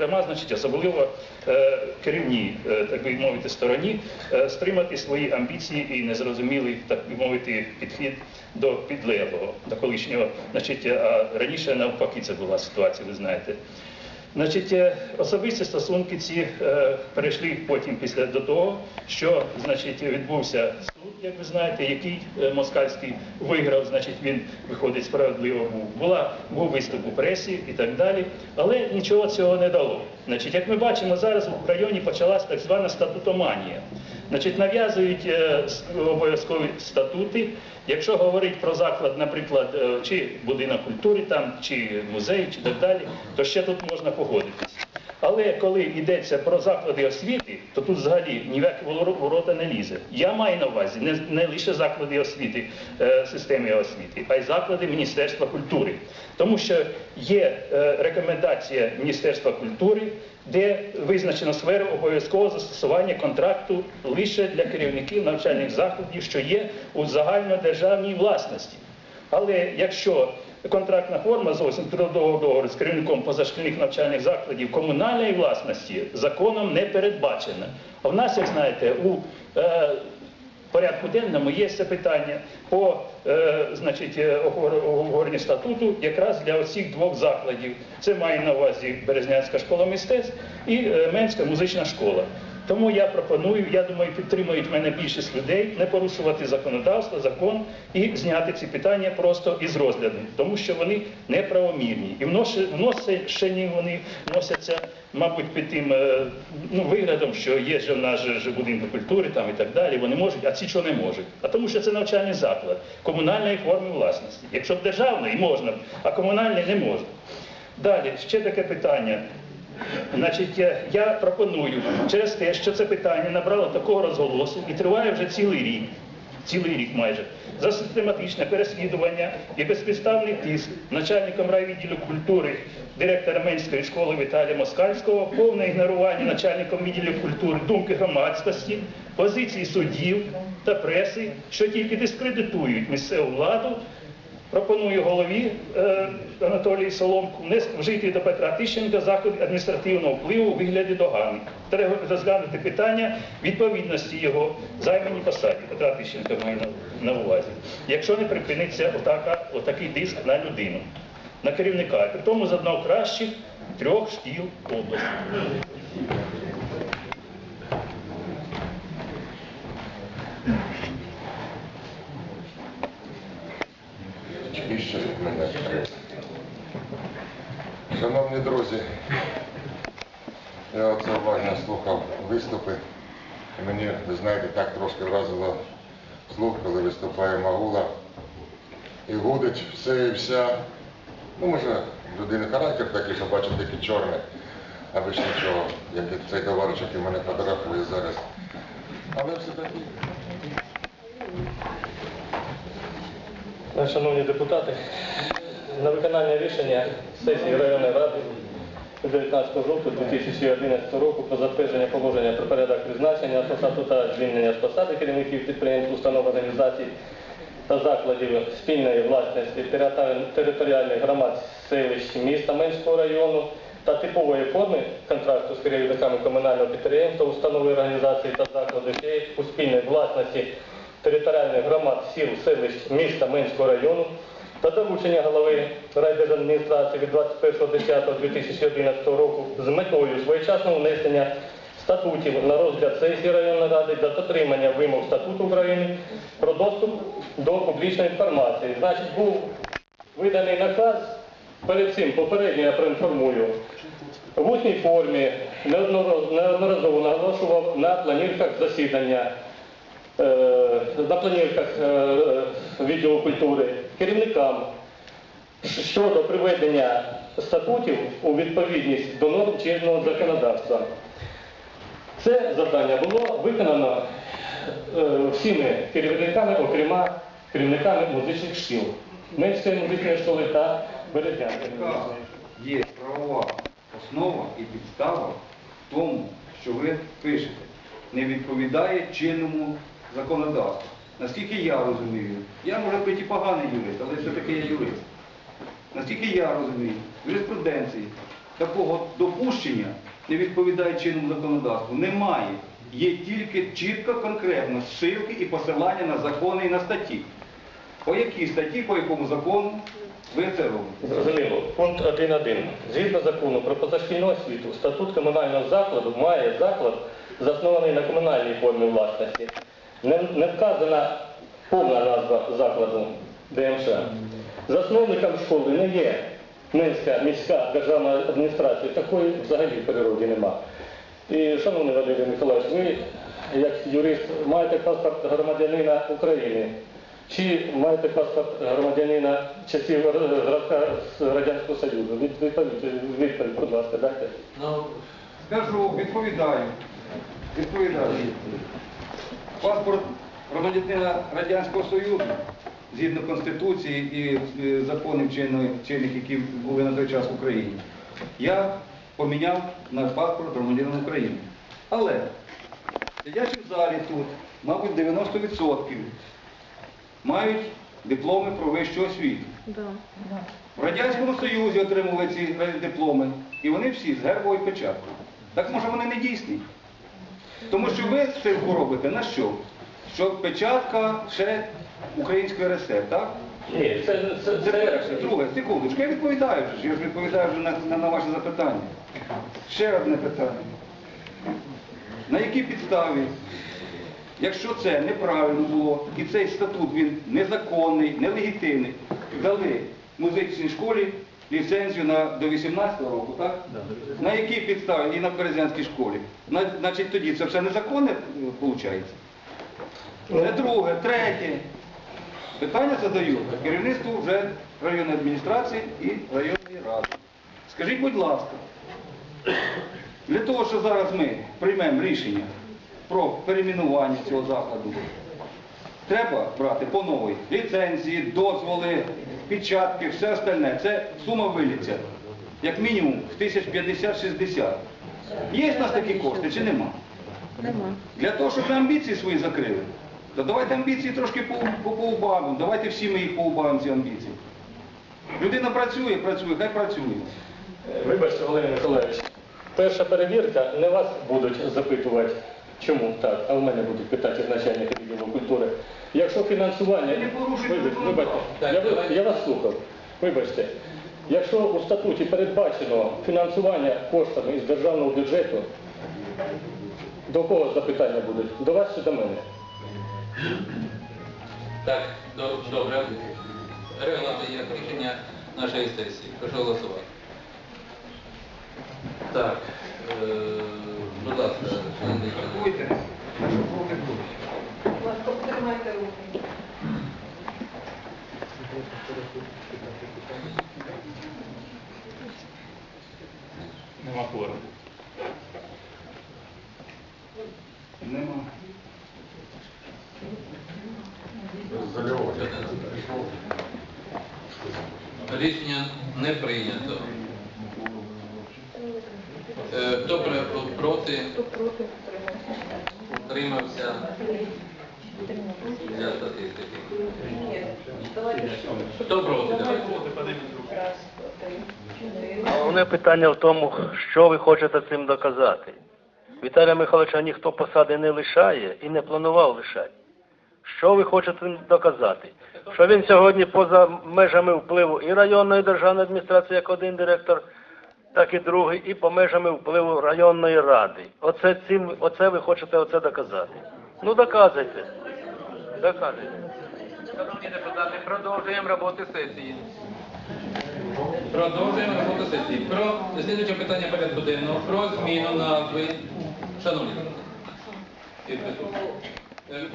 Зокрема, значить, особливо е, керівній, е, так би мовити, стороні е, стримати свої амбіції і незрозумілий, так би мовити, підхід до підлеглого, до колишнього. Значить, а раніше навпаки це була ситуація, ви знаєте. Значить, особисті стосунки ці е, перейшли потім після до того, що значить відбувся як ви знаєте, який е, москальський виграв, значить він виходить справедливо був. Була був виступ у пресі і так далі, але нічого цього не дало. Значить, як ми бачимо, зараз в районі почалась так звана статутоманія. Значить, нав'язують е, обов'язкові статути. Якщо говорить про заклад, наприклад, е, чи будинок культури, там, чи музей, чи так далі, то ще тут можна погодитись. Але коли йдеться про заклади освіти, то тут взагалі ні в які ворота не лізе. Я маю на увазі не, не лише заклади освіти, е, системи освіти, а й заклади Міністерства культури. Тому що є е, рекомендація Міністерства культури, де визначена сфера обов'язкового застосування контракту лише для керівників навчальних закладів, що є у загальнодержавній власності. Але якщо контрактна форма зовсім трудового договору з керівником позашкільних навчальних закладів комунальної власності законом не передбачена. А в нас, як знаєте, у е, порядку денному є це питання по е, значить, е, оговоренню статуту якраз для оцих двох закладів. Це має на увазі Березнянська школа мистецтв і е, Менська музична школа. Тому я пропоную, я думаю, підтримують мене більшість людей, не порушувати законодавство, закон і зняти ці питання просто із розгляду, тому що вони неправомірні. І вноше- вносені вони вносяться, мабуть, під тим е, ну, виглядом, що є же в нас же, будинки культури там і так далі. Вони можуть, а ці що не можуть. А тому що це навчальний заклад комунальної форми власності. Якщо б державний можна, а комунальний не можна. Далі ще таке питання. Значить, я- я пропоную через те, що це питання набрало такого розголосу і триває вже цілий рік, цілий рік майже, за систематичне переслідування і безпідставний тиск начальником райвідділу культури директора Менської школи Віталія Москальського, повне ігнорування начальником відділу культури думки громадськості, позиції суддів та преси, що тільки дискредитують місцеву владу Пропоную голові е, Анатолії Соломку вжити до Петра Тищенка заходів адміністративного впливу у вигляді догани. Треба розглянути питання відповідності його займаній посаді. Петра Тищенка має на, на увазі. Якщо не припиниться отака, отакий диск на людину, на керівника, при тому з одного кращих трьох шкіл області. Більше мене підтримує. Шановні друзі, я оце уважно слухав виступи. І мені, ви знаєте, так трошки вразило слух, коли виступає Магула. І гудить все і вся. Ну, може, людини характер такий, що бачу тільки чорне, аби ж нічого, як цей товариш, який мене фотографує зараз. Але все-таки Шановні депутати, на виконання рішення сесії районної ради 19 жовтня 2011 року про затвердження положення про порядок призначення посаду та звільнення з посади керівників підприємств, установ організацій та закладів спільної власності територіальних громад селищ міста Менського району та типової форми контракту з керівниками комунального підприємства, установи організації та закладів у спільної власності територіальних громад сіл, селищ міста Менського району та доручення голови райдержадміністрації від 21.10.2011 року з метою своєчасного внесення статутів на розгляд сесії районної ради для дотримання вимог статуту України про доступ до публічної інформації. Значить, був виданий наказ. Перед цим попередньо я проінформую. В усній формі неодноразово наголошував на планірках засідання е, на планірках е, відділу культури керівникам щодо приведення статутів у відповідність до норм чинного законодавства. Це завдання було виконано е, всіми керівниками, окрема керівниками музичних шкіл. Менської музичної школи та Березнянської Яка є правова основа і підстава в тому, що ви пишете, не відповідає чинному законодавству. Наскільки я розумію, я може бути і поганий юрист, але все-таки я юрист. Наскільки я розумію, в юриспруденції такого допущення не відповідає чинному законодавству. Немає. Є тільки чітко, конкретно ссылки і посилання на закони і на статті. По якій статті, по якому закону ви це робите? Зрозуміло. Пункт 1.1. Згідно закону про позашкільну освіту, статут комунального закладу має заклад, заснований на комунальній формі власності. Не, не вказана повна назва закладу ДМШ. Засновником школи не є Минська міська державна адміністрація. Такої взагалі в природі нема. І, шановний Валерій Миколаївич, ви, як юрист, маєте паспорт громадянина України. Чи маєте паспорт громадянина часів Радянського Союзу? Відповідь, відповідь, будь ласка, дайте. Скажу, відповідаю. Відповідаю. Паспорт громадянина Радянського Союзу, згідно Конституції і е, законів чинних, які були на той час в Україні, я поміняв на паспорт громадянина України. Але, сидячи в залі тут, мабуть, 90% мають дипломи про вищу освіту. В Радянському Союзі отримували ці е, дипломи, і вони всі з гербовою печаткою. Так може вони не дійсні? Тому що ви ссылку робите на що? Що печатка ще Української РСР, так? Ні, це, це, Це це, перше. Друге, секундочку, я відповідаю вже, ж, я ж відповідаю вже на, на, на ваше запитання. Ще одне питання. На якій підставі, якщо це неправильно було, і цей статут він незаконний, нелегітимний, дали музичній школі ліцензію на, до 18 року, так? На якій підставі і на Березянській школі? На- Значить, тоді це все незаконне, виходить? Це друге, третє. Питання задаю керівництву вже районної адміністрації і районної ради. Скажіть, будь ласка, для того, що зараз ми приймемо рішення про перейменування цього закладу, треба брати по новій ліцензії, дозволи, печатки, все остальне. Це сума виліться, як мінімум, в тисяч 50-60. Є в нас такі кошти чи нема? Нема. Для того, щоб ми амбіції свої закрили, то давайте амбіції трошки по- по- поубавимо. Давайте всі ми їх поубавимо, ці амбіції. Людина працює, працює, хай працює. Вибачте, Валерій Миколаївич, перша перевірка, не вас будуть запитувати, чому так, а в мене будуть питати як начальника відділу культури. Якщо фінансування... Вибачте, вибачте, я, я вас слухав. Вибачте, якщо у статуті передбачено фінансування коштами із державного бюджету, до кого запитання будуть? До вас чи до мене? Так, до- добре. Регламент є рішення нашої сесії. Прошу голосувати. Так, е, будь ласка, шановний. Рахуйте, щоб руки були. Будь ласка, потримайте руки. Нема кворуму. Нема. Рішення не прийнято. Е, Хто проти, утримався. для статистики. Хто проти? Давайте. Головне питання в тому, що ви хочете цим доказати. Віталія Михайловича ніхто посади не лишає і не планував лишати. Що ви хочете доказати? Що він сьогодні поза межами впливу і районної державної адміністрації як один директор, так і другий, і по межами впливу районної ради. Оце цим, оце ви хочете оце доказати. Ну доказуйте. Доказуйте. Шановні депутати, продовжуємо роботу сесії. Продовжуємо роботу сесії. Про слідуюче питання порядку денного про зміну назви. Шановні і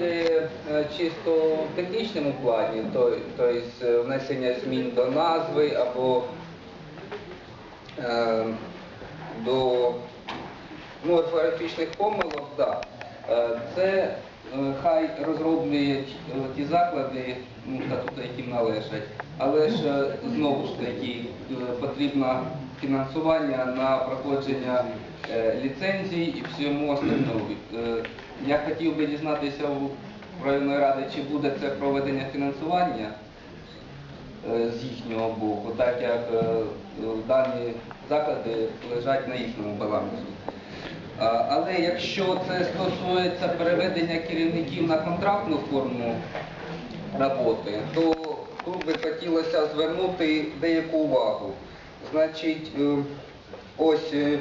е, чисто в технічному плані, то, тобто внесення змін до назви або е, до ну, орфографічних помилок, да. Е, це е, хай розроблюють ті заклади, ну, статути, яким належать, але ж е, знову ж таки е, потрібно фінансування на проходження е, ліцензій і всьому остальному. Я хотів би дізнатися у районної ради, чи буде це проведення фінансування з їхнього боку, так як дані заклади лежать на їхньому балансі. Але якщо це стосується переведення керівників на контрактну форму роботи, то тут би хотілося звернути деяку увагу. Значить, е, ось е,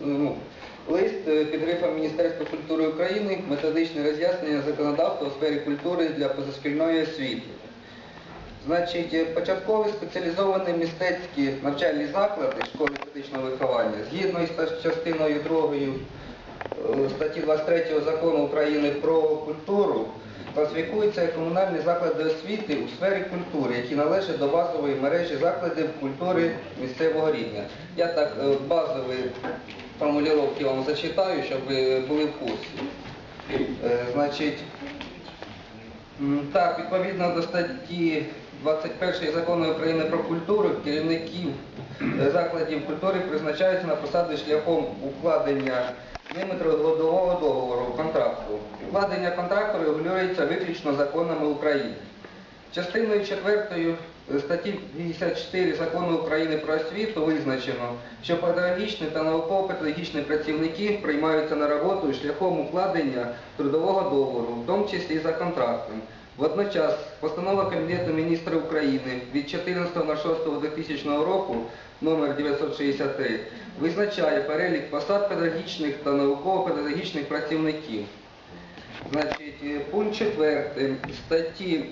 ну, лист е, під грифом Міністерства культури України методичне роз'яснення законодавства у сфері культури для позашкільної освіти. Значить, е, початкові спеціалізовані мистецькі навчальні заклади школи естетичного виховання згідно із частиною 2 е, статті 23 закону України про культуру класифікуються як комунальні заклади освіти у сфері культури, які належать до базової мережі закладів культури місцевого рівня. Я так е, базові формулювання вам зачитаю, щоб ви були в курсі. Е, Значить, Так, відповідно до статті 21 закону України про культуру, керівників е, закладів культури призначаються на посади шляхом укладення ними трудового договору, контракту. Укладення контракту регулюється виключно законами України. Частиною 4 статті 54 Закону України про освіту визначено, що педагогічні та науково-педагогічні працівники приймаються на роботу шляхом укладення трудового договору, в тому числі за контрактом. Водночас постанова Кабінету міністрів України від 14.06.2000 року номер 963 визначає перелік посад педагогічних та науково-педагогічних працівників. Значить, е, пункт 4 статті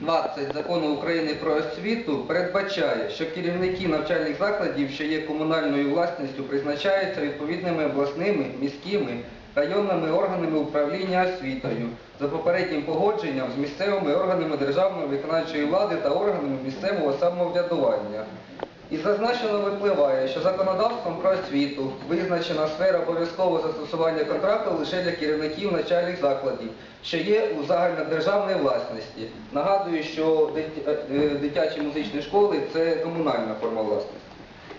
20 закону України про освіту передбачає, що керівники навчальних закладів, що є комунальною власністю, призначаються відповідними обласними, міськими, районними органами управління освітою за попереднім погодженням з місцевими органами державної виконавчої влади та органами місцевого самоврядування. Із зазначеного випливає, що законодавством про освіту визначена сфера обов'язкового застосування контракту лише для керівників навчальних закладів, що є у загальнодержавній власності. Нагадую, що е, дитячі музичні школи це комунальна форма власності.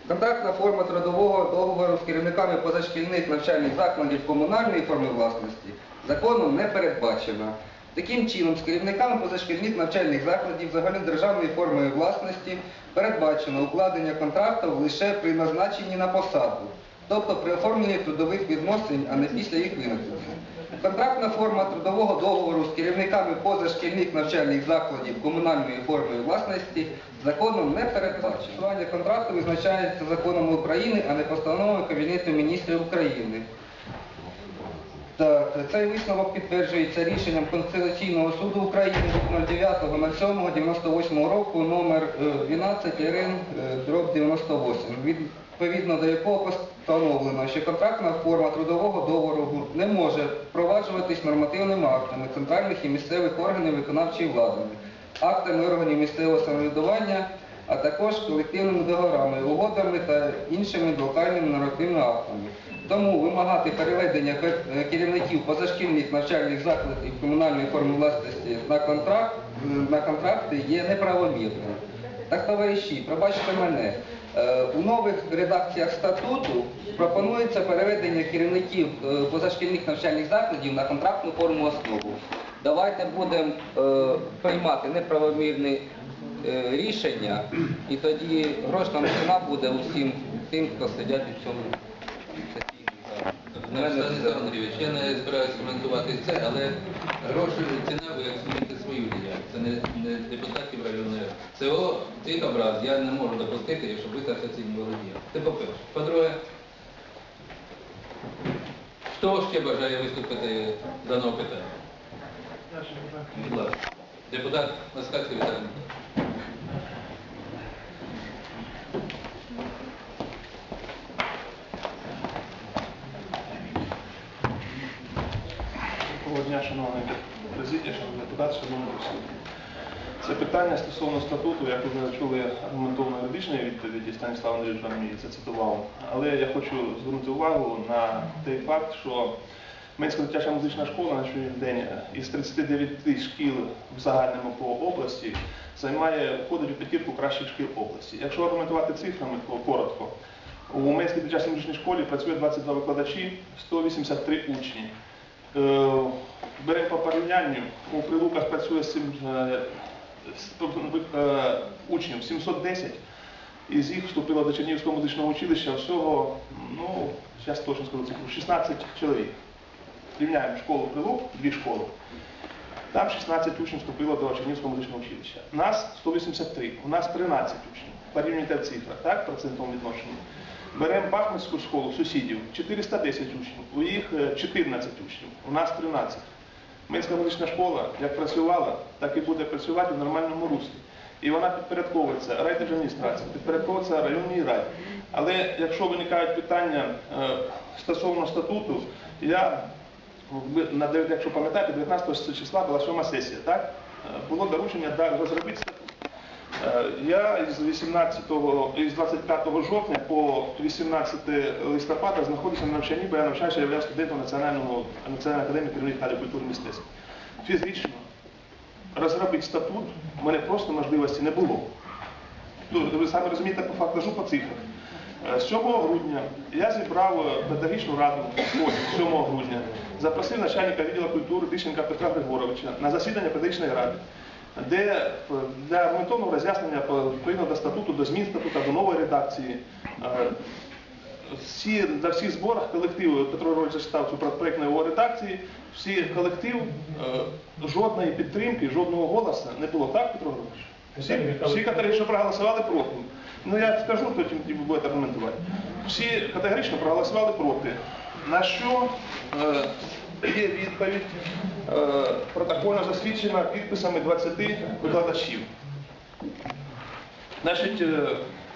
Контрактна форма трудового договору з керівниками позашкільних навчальних закладів комунальної форми власності законом не передбачена. Таким чином, з керівниками позашкільних навчальних закладів загальнодержавної форми власності передбачено укладення контрактів лише при назначенні на посаду, тобто при оформленні трудових відносин, а не після їх виникнення. Контрактна форма трудового договору з керівниками позашкільних навчальних закладів комунальної форми власності законом не передбачено. Складання контракту визначається законом України, а не постановою Кабінету міністрів України. Так, цей висновок підтверджується рішенням Конституційного суду України від 09.07.98 року номер е, 12 РН е, дроб 98, відповідно до якого постановлено, що контрактна форма трудового договору не може впроваджуватись нормативними актами центральних і місцевих органів виконавчої влади, актами органів місцевого самоврядування, а також колективними договорами, угодами та іншими локальними нормативними актами. Тому вимагати переведення керівників позашкільних навчальних закладів комунальної форми власності на контракт на контракти є неправомірним. Так, товариші, пробачте мене. е, У нових редакціях статуту пропонується переведення керівників е, позашкільних навчальних закладів на контрактну форму основу. Давайте будемо е, приймати неправомірні е, рішення, і тоді грошна ціна буде усім тим, хто сидять у цьому. Олександр Андрійович, я не збираюся коментувати це, але гроші ціна, ви оцінюєте свою діяльність. Це не, не депутатів районної ради. Цього цих образ я не можу допустити, щоб ви так оцінювали діяльність. Це по-перше. По-друге, хто ще бажає виступити даного питання? Будь ласка. Депутат Москальський Віталій. Президія, шановні присутні. Це питання стосовно статуту, як ви чули аргументовано юридичної відповіді, Станіслав Андрійович вам її зацитував. Але я хочу звернути увагу на той факт, що Менська дитяча музична школа на сьогоднішній день із 39 шкіл в загальному по області займає, входить у п'ятірку кращих шкіл області. Якщо аргументувати цифрами, то коротко. У Менській дитячій музичній школі працює 22 викладачі, 183 учні. Е, Беремо по порівнянню, у Прилуках працює сім, е, е, учнів 710, із їх вступило до Чернігівського музичного училища всього, ну, зараз точно скажу цифру, 16 чоловік. Рівняємо школу Прилук, дві школи. Там 16 учнів вступило до Чернігівського музичного училища. Нас 183, у нас 13 учнів. Порівнюйте в цифрах, так, процентовому відношенні. Беремо Бахмутську школу сусідів, 410 учнів, у їх е, 14 учнів, у нас 13. Минська музична школа як працювала, так і буде працювати в нормальному руслі. І вона підпорядковується райдержадміністрації, підпорядковується районній раді. Але якщо виникають питання е, стосовно статуту, я на якщо пам'ятаєте, 19 числа була сьома сесія, так? Е, Було доручення розробити статут. Е, Я із 18 із 25 жовтня по 18 листопада знаходжуся на навчанні, бо я навчаюся, я студентом Національного Національної академії керівних кадрів культури мистецтв. Фізично розробити статут в мене просто можливості не було. Ну, ви самі розумієте, по факту по цифрах. Е, 7 грудня я зібрав е, педагогічну раду 7 грудня, запросив начальника відділу культури Тищенка Петра Григоровича на засідання педагогічної ради, де для аргументовного роз'яснення по- відповідно до статуту, до змін статуту, до нової редакції. е, всі, на всіх зборах колективу Петро Григорович зачитав цю проєктну його редакції, всі колектив, е, жодної підтримки, жодного голосу не було, так, Петро Григорович? Всі, всі категорично проголосували проти. Ну я скажу, потім ви будете аргументувати. Всі категорично проголосували проти. На що е, є відповідь е, протокольно засвідчена підписами 20 викладачів. Значить, е,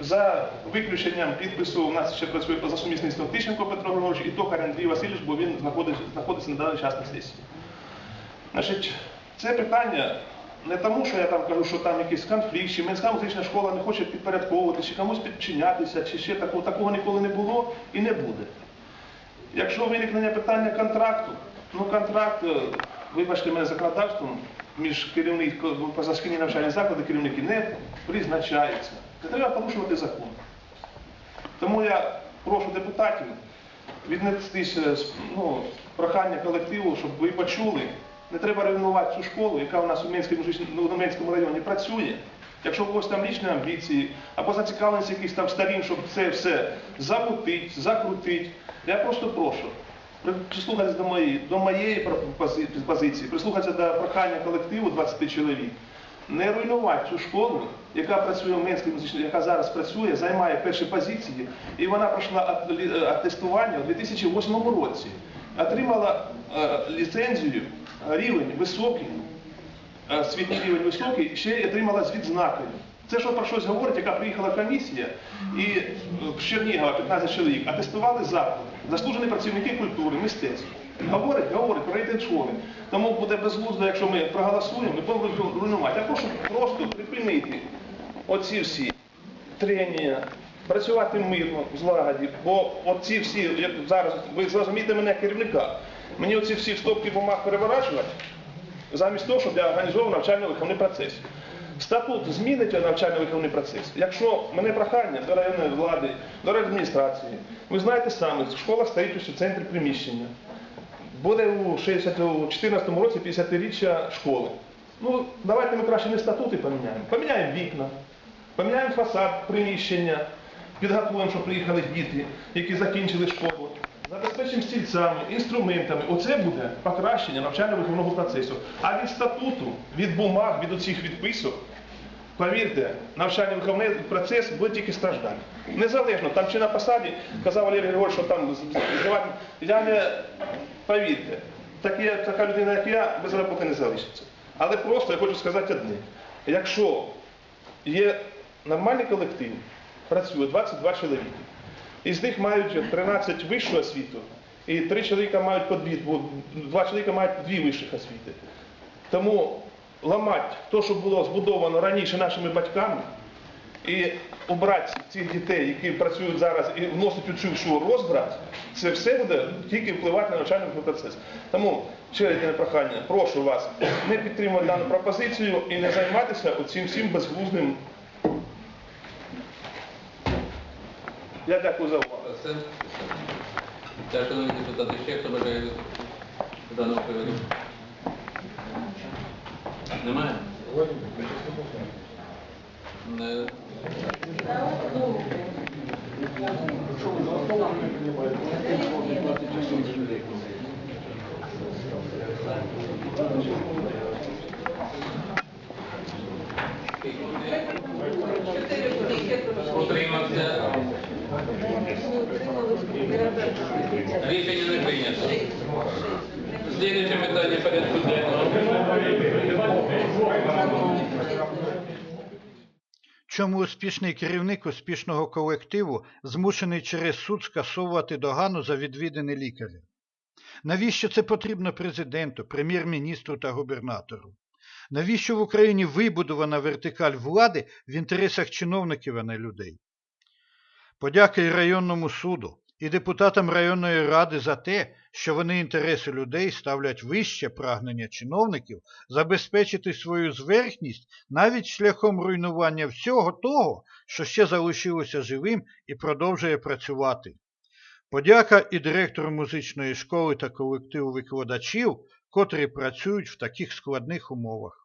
за виключенням підпису у нас ще працює поза сумісництвом Тищенко Петро Григорович і Токар Андрій Васильович, бо він знаходиться, знаходиться на даний час на сесії. Значить, це питання не тому, що я там кажу, що там якийсь конфлікт, чи Минська музична школа не хоче підпорядковуватися, чи комусь підчинятися, чи ще такого, такого ніколи не було і не буде. Якщо виникнення питання контракту, ну контракт, е, вибачте мене законодавством, між керівником позашкільні навчальні заклади керівники не призначаються. Не треба порушувати закон. Тому я прошу депутатів віднестися ну, прохання колективу, щоб ви почули. Не треба руйнувати цю школу, яка у нас у Мінському, ну, районі працює. Якщо у когось там лічні амбіції, або зацікавленість якихось там сторін, щоб це все замутити, закрутити, я просто прошу прислухатися до моєї, до моєї позиції, прислухатися до прохання колективу 20 чоловік. Не руйнувати цю школу, яка працює в Менській музичній, яка зараз працює, займає перші позиції, і вона пройшла атестування у 2008 році. Отримала е, ліцензію, рівень високий, е, освітній рівень високий, ще й отримала з відзнакою. Це що про щось говорить, яка приїхала комісія, і е, з Чернігова 15 чоловік атестували заклад, заслужені працівники культури, мистецтва. Говорить, говорить рейтинг школи. Тому буде безглуздо, якщо ми проголосуємо, ми будемо руйнувати. Я прошу просто припинити оці всі тренія, працювати мирно, в злагоді, бо оці всі, як зараз, ви зрозумієте мене керівника, мені оці всі стопки бумаг переворачувати, замість того, щоб я організовував навчально-виховний процес. Статут змінить навчально-виховний процес. Якщо мене прохання до районної влади, до адміністрації, ви знаєте самі, школа стоїть у центрі приміщення. Буде у 60, у 14 році 50-річчя школи. Ну, давайте ми краще не статути поміняємо. Поміняємо вікна, поміняємо фасад приміщення, підготуємо, щоб приїхали діти, які закінчили школу. Забезпечимо стільцями, інструментами. Оце буде покращення навчально-виховного процесу. А від статуту, від бумаг, від оцих відписок, повірте, навчально-виховний процес буде тільки страждати. Незалежно, там чи на посаді, казав Валерій Григорович, що там здавати. Я не повірте, такі, така людина, як я, без роботи не залишиться. Але просто я хочу сказати одне. Якщо є нормальний колектив, працює 22 чоловіки, із них мають 13 вищу освіту, і 3 чоловіка мають по дві, два чоловіка мають дві вищих освіти. Тому ламати те, що було збудовано раніше нашими батьками, і обрати цих дітей, які працюють зараз, і вносити у цю розбрат, це все буде тільки впливати на навчальний процес. Тому, ще одне прохання, прошу вас не підтримувати дану пропозицію і не займатися оцим всім безглуздим. Я дякую за увагу. Все. Так, шановні депутати, ще хто бажає з даного приводу? Немає? Не- Утримався. Рішення не прийнято. Слідуюче питання порядку. Чому успішний керівник успішного колективу змушений через суд скасовувати догану за відвідини лікаря? Навіщо це потрібно президенту, прем'єр-міністру та губернатору? Навіщо в Україні вибудована вертикаль влади в інтересах чиновників, а не людей? Подяка і районному суду, і депутатам районної ради за те, що вони інтереси людей ставлять вище прагнення чиновників забезпечити свою зверхність навіть шляхом руйнування всього того, що ще залишилося живим і продовжує працювати. Подяка і директору музичної школи та колективу викладачів, котрі працюють в таких складних умовах.